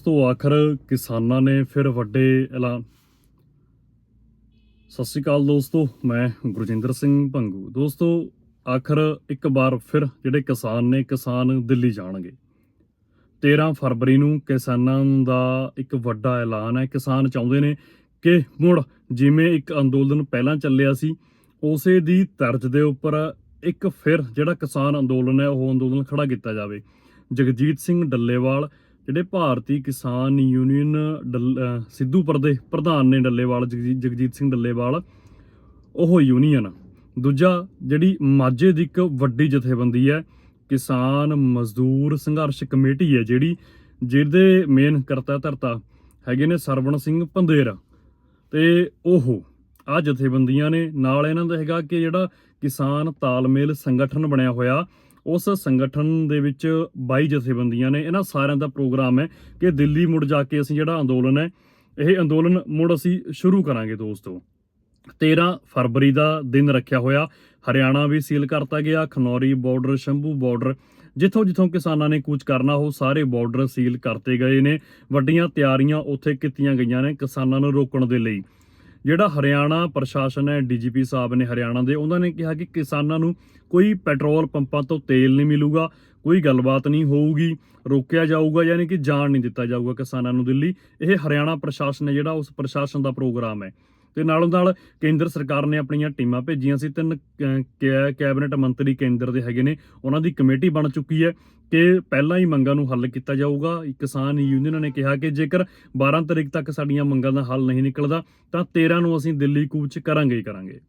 ਤੋਂ ਆਖਰ ਕਿਸਾਨਾਂ ਨੇ ਫਿਰ ਵੱਡੇ ਐਲਾਨ ਸਤਿ ਸ਼੍ਰੀ ਅਕਾਲ ਦੋਸਤੋ, ਮੈਂ ਗੁਰਜਿੰਦਰ ਸਿੰਘ ਭੰਗੂ। ਦੋਸਤੋ, ਆਖਰ ਇੱਕ ਵਾਰ ਫਿਰ ਜਿਹੜੇ ਕਿਸਾਨ ਨੇ, ਕਿਸਾਨ ਦਿੱਲੀ ਜਾਣਗੇ। 13 ਫਰਵਰੀ ਨੂੰ ਕਿਸਾਨਾਂ ਦਾ ਇੱਕ ਵੱਡਾ ਐਲਾਨ ਹੈ। ਕਿਸਾਨ ਚਾਹੁੰਦੇ ਨੇ ਕਿ ਮੁੜ ਜਿਵੇਂ ਇੱਕ ਅੰਦੋਲਨ ਪਹਿਲਾਂ ਚੱਲਿਆ ਸੀ, ਉਸੇ ਦੀ ਤਰਜ਼ ਦੇ ਉੱਪਰ ਇੱਕ ਫਿਰ ਜਿਹੜਾ ਕਿਸਾਨ ਅੰਦੋਲਨ ਹੈ, ਉਹ ਅੰਦੋਲਨ ਖੜਾ ਕੀਤਾ ਜਾਵੇ। ਜਗਜੀਤ ਸਿੰਘ ਡੱਲੇਵਾਲ ਜਿਹੜੇ ਭਾਰਤੀ ਕਿਸਾਨ ਯੂਨੀਅਨ ਡੱਲ- ਅਹ ਸਿੱਧੂਪੁਰ ਦੇ ਪ੍ਰਧਾਨ ਨੇ ਡੱਲੇਵਾਲ, ਜਗਜੀ- ਜਗਜੀਤ ਸਿੰਘ ਡੱਲੇਵਾਲ, ਉਹ ਯੂਨੀਅਨ ਦੂਜਾ, ਜਿਹੜੀ ਮਾਝੇ ਦੀ ਇੱਕ ਵੱਡੀ ਜਥੇਬੰਦੀ ਹੈ, ਕਿਸਾਨ ਮਜ਼ਦੂਰ ਸੰਘਰਸ਼ ਕਮੇਟੀ ਹੈ, ਜਿਹੜੀ, ਜਿਹਦੇ ਮੇਨ ਕਰਤਾ ਧਰਤਾ ਹੈਗੇ ਨੇ ਸਰਵਣ ਸਿੰਘ ਪੰਦੇਰ ਤੇ ਉਹ ਆ ਜਥੇਬੰਦੀਆਂ ਨੇ। ਨਾਲ ਇਹਨਾਂ ਦਾ ਹੈਗਾ ਕਿ ਜਿਹੜਾ ਕਿਸਾਨ ਤਾਲਮੇਲ ਸੰਗਠਨ ਬਣਿਆ ਹੋਇਆ ਉਸ ਸੰਗਠਨ ਦੇ ਵਿੱਚ 22 ਜਥੇਬੰਦੀਆਂ ਨੇ, ਇਹਨਾਂ ਸਾਰਿਆਂ ਦਾ ਪ੍ਰੋਗਰਾਮ ਹੈ ਕਿ ਦਿੱਲੀ ਮੁੜ ਜਾ ਕੇ ਅਸੀਂ ਜਿਹੜਾ ਅੰਦੋਲਨ ਹੈ, ਇਹ ਅੰਦੋਲਨ ਮੁੜ ਅਸੀਂ ਸ਼ੁਰੂ ਕਰਾਂਗੇ ਦੋਸਤੋ। 13 ਫਰਵਰੀ ਦਾ ਦਿਨ ਰੱਖਿਆ ਹੋਇਆ, ਹਰਿਆਣਾ ਵੀ ਸੀਲ ਕਰਤਾ ਗਿਆ, ਖਨੌਰੀ ਬਾਰਡਰ ਸ਼ੰਭੂ ਬਾਰਡਰ ਜਿੱਥੋਂ ਜਿੱਥੋਂ ਕਿਸਾਨਾਂ ਨੇ ਕੂਚ ਕਰਨਾ ਉਹ ਸਾਰੇ ਬਾਰਡਰ ਸੀਲ ਕਰਤੇ ਗਏ ਨੇ, ਵੱਡੀਆਂ ਤਿਆਰੀਆਂ ਉੱਥੇ ਕੀਤੀਆਂ ਗਈਆਂ ਨੇ ਕਿਸਾਨਾਂ ਨੂੰ ਰੋਕਣ ਦੇ ਲਈ। ਜਿਹੜਾ ਹਰਿਆਣਾ ਪ੍ਰਸ਼ਾਸਨ ਹੈ, ਡੀਜੀਪੀ ਸਾਹਿਬ ਨੇ ਹਰਿਆਣਾ ਦੇ, ਉਹਨਾਂ ਨੇ ਕਿਹਾ ਕਿ ਕਿਸਾਨਾਂ ਨੂੰ ਕੋਈ ਪੈਟਰੋਲ ਪੰਪਾਂ ਤੋਂ ਤੇਲ ਨਹੀਂ ਮਿਲੂਗਾ, ਕੋਈ ਗੱਲਬਾਤ ਨਹੀਂ ਹੋਊਗੀ, ਰੋਕਿਆ ਜਾਊਗਾ, ਯਾਨੀ ਕਿ ਜਾਣ ਨਹੀਂ ਦਿੱਤਾ ਜਾਊਗਾ ਕਿਸਾਨਾਂ ਨੂੰ ਦਿੱਲੀ। ਇਹ ਹਰਿਆਣਾ ਪ੍ਰਸ਼ਾਸਨ ਹੈ ਜਿਹੜਾ ਉਸ ਪ੍ਰਸ਼ਾਸਨ ਦਾ ਪ੍ਰੋਗਰਾਮ ਹੈ। ਤੇ ਨਾਲੋਂ ਨਾਲ ਕੇਂਦਰ ਸਰਕਾਰ ਨੇ ਆਪਣੀਆਂ ਟੀਮਾਂ ਭੇਜੀਆਂ ਸੀ ਤਿੰਨ ਅਹ, ਕੈ- ਕੈਬਨਿਟ ਮੰਤਰੀ ਕੇਂਦਰ ਦੇ ਹੈਗੇ ਨੇ ਉਹਨਾਂ ਦੀ ਕਮੇਟੀ ਬਣ ਚੁੱਕੀ ਹੈ ਕਿ ਪਹਿਲਾਂ ਹੀ ਮੰਗਾਂ ਨੂੰ ਹੱਲ ਕੀਤਾ ਜਾਊਗਾ। ਕਿਸਾਨ ਯੂਨੀਅਨ ਨੇ ਕਿਹਾ ਕਿ ਜੇਕਰ 12 ਤਰੀਕ ਤੱਕ ਸਾਡੀਆਂ ਮੰਗਾਂ ਦਾ ਹੱਲ ਨਹੀਂ ਨਿਕਲਦਾ ਤਾਂ 13 ਨੂੰ ਅਸੀਂ ਦਿੱਲੀ ਕੂਚ ਕਰਾਂਗੇ ਹੀ ਕਰਾਂਗੇ।